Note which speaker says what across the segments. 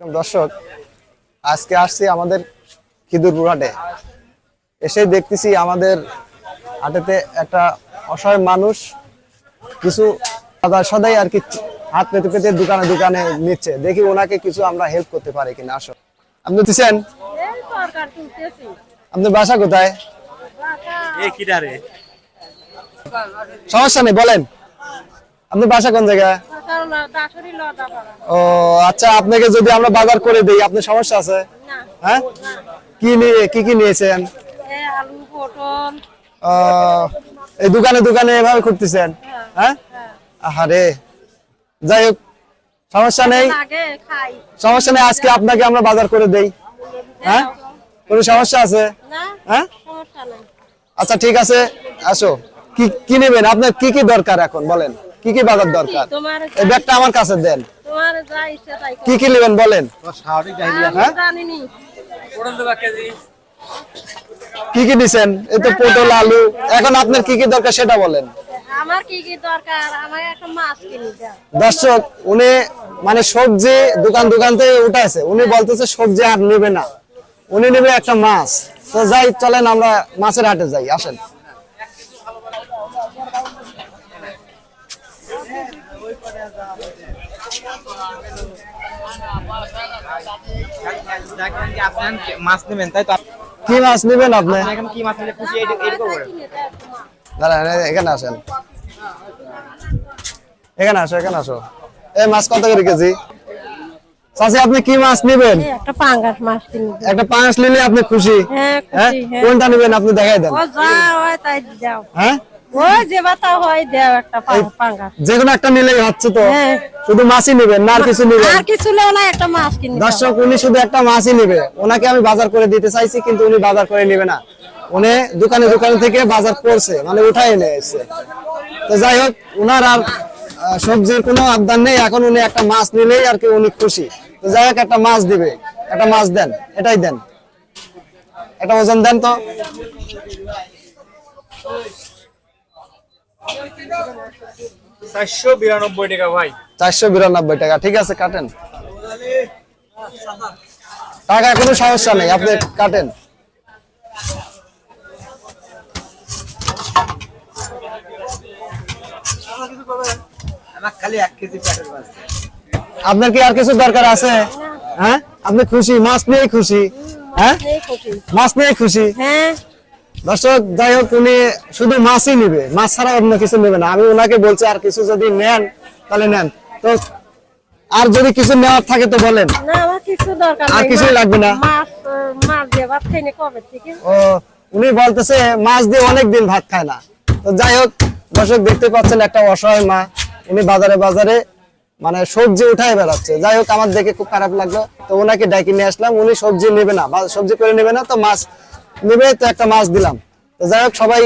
Speaker 1: দর্শক আজকে আসছি আমাদের খিদুরপুর হাটে। এসে দেখতেছি আমাদের হাটেতে একটা অসহায় মানুষ কিছু সদা সদাই আর কি হাত পেতে পেতে দোকানে দোকানে নিচ্ছে। দেখি ওনাকে কিছু আমরা হেল্প করতে পারি কিনা আসো। আপনি দিচ্ছেন আপনার বাসা কোথায়? সমস্যা নেই বলেন। আপনার বাসা কোন জায়গায়? ও আচ্ছা আপনাকে যদি আমরা বাজার করে দিই আপনার সমস্যা আছে? হ্যাঁ? কি নিয়ে কি কি নিয়েছেন?
Speaker 2: আলু পটল।
Speaker 1: এই দোকানে দোকানে এভাবে করতেছেন হ্যাঁ
Speaker 2: হ্যাঁ?
Speaker 1: আহারে। যাই হোক সমস্যা নেই। সমস্যা নেই আজকে আপনাকে আমরা বাজার করে দেই। হ্যাঁ? কোনো সমস্যা আছে? হ্যাঁ? আচ্ছা ঠিক আছে আসো। কি কি নেবেন? আপনার কি কি দরকার এখন? বলেন। কি কি বাজার দরকার? এই ব্যাগটা আমার কাছে দেন।
Speaker 2: তোমার যা ইচ্ছা তাই করো।
Speaker 1: কি কি নেবেন বলেন? হ্যাঁ? কি কি নিছেন এই তো পটল আলু। এখন আপনার কি কি দরকার সেটা বলেন।
Speaker 2: আমার কি কি দরকার? আমার একটা মাছ কিনে
Speaker 1: দর্শক উনি মানে সবজি দোকান দোকান থেকে উঠাইছে। উনি বলতেছে সবজি আর নেবে না। উনি নেবে একটা মাছ। তো যাই চলেন আমরা মাছের হাটে যাই। আসেন।
Speaker 3: মাছ নেবেন তাই তো?
Speaker 1: কি মাছ নেবেন আপনি?
Speaker 3: আপনি এখন কি মাছ নিলে খুশি
Speaker 1: এখানে আসেন। এখানে আসো এখানে আসো। এই মাছ কত করে কেজি? চাচি আপনি কি মাছ নেবেন?
Speaker 2: একটা পাঙ্গাস মাছ
Speaker 1: একটা নিলে আপনি খুশি।
Speaker 2: হ্যাঁ
Speaker 1: হ্যাঁ?
Speaker 2: খুশি হ্যাঁ।
Speaker 1: কোনটা নেবেন? আপনি দেখাই দেন।
Speaker 2: ও যা হয় তাই দাও
Speaker 1: হ্যাঁ?
Speaker 2: ওই যে বাতা হয় দাও একটা পা-
Speaker 1: যে কোনো একটা নিলেই হচ্ছে তো?
Speaker 2: হ্যাঁ।
Speaker 1: শুধু মাছই নেবেন না আর কিছু নেবেন?
Speaker 2: আর কিছু লেও না একটা মাছ কিনে
Speaker 1: দর্শক উনি শুধু একটা মাছই নেবে। ওনাকে আমি বাজার করে দিতে চাইছি কিন্তু উনি বাজার করে নেবে না। উনি দোকানে দোকানে থেকে বাজার করছে মানে উঠাই এনে এসছে। তো যাই হোক উনার আর সবজির কোনো আবদান নেই। এখন উনি একটা মাছ নিলেই আর কি উনি খুশি। তো যাই হোক একটা মাছ দিবে। একটা মাছ দেন এটাই দেন। একটা ওজন দেন তো।
Speaker 3: চারশো বিরানব্বই টাকা ভাই।
Speaker 1: চারশো বিরানব্বই টাকা। ঠিক আছে কাটেন। টাকা কোনো সমস্যা নেই আপনি কাটেন।
Speaker 3: আমার খালি এক কেজি প্যাকেট মাছ।
Speaker 1: আপনার কি আর কিছু দরকার আছে? হ্যাঁ? আপনি খুশি মাছ নিয়ে খুশি। হ্যাঁ? মাছ নিয়ে খুশি?
Speaker 2: হ্যাঁ।
Speaker 1: দর্শক যাই হোক উনি শুধু মাছই নিবে। মাছ ছাড়া অন্য কিছু নেবে না। আমি ওনাকে বলছি আর কিছু যদি নেন তাহলে নেন। তো আর যদি কিছু নেওয়ার থাকে তো বলেন।
Speaker 2: কিছু
Speaker 1: আর কিছুই লাগবে না? ও উনি বলতেছে মাছ দিয়ে অনেক দিন ভাত খায় না। তো যাই হোক দর্শক দেখতে পাচ্ছেন একটা অসহায় মা। উনি বাজারে বাজারে মানে সবজি উঠায় বেড়াচ্ছে। যাই হোক আমার দেখে খুব খারাপ লাগল। তো ওনাকে ডাকি নিয়ে আসলাম। উনি সবজি নেবে না সবজি করে নেবে না তো মাছ নেবে, তো একটা মাছ দিলাম। যাই হোক, সবাই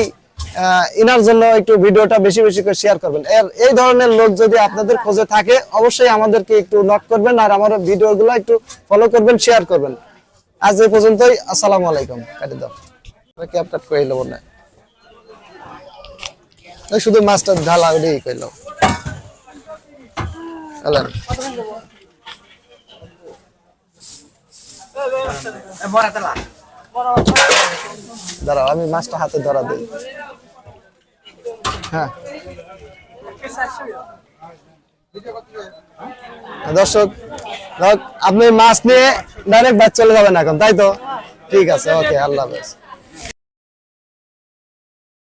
Speaker 1: ইনার জন্য একটু ভিডিওটা বেশি বেশি করে শেয়ার করবেন। এর, এই ধরনের লোক যদি আপনাদের খোঁজে থাকে, অবশ্যই আমাদেরকে একটু নক করবেন আর আমার ভিডিওগুলো একটু ফলো করবেন শেয়ার করবেন। আজ এই পর্যন্তই, আসসালামু আলাইকুম। কাটি দাও। ক্যাপ কাট করে নেব না শুধু মাছটা ঢালা ওটাই
Speaker 3: বড়া তেলা
Speaker 1: দাঁড়াও, আমি মাছটা হাতে ধরা দিই। হ্যাঁ। দর্শক আপনি মাছ নিয়ে ডাইরেক্ট বাচ্চা চলে যাবেন এখন, তাই তো? ঠিক আছে, ওকে, আল্লাহ হাফেজ।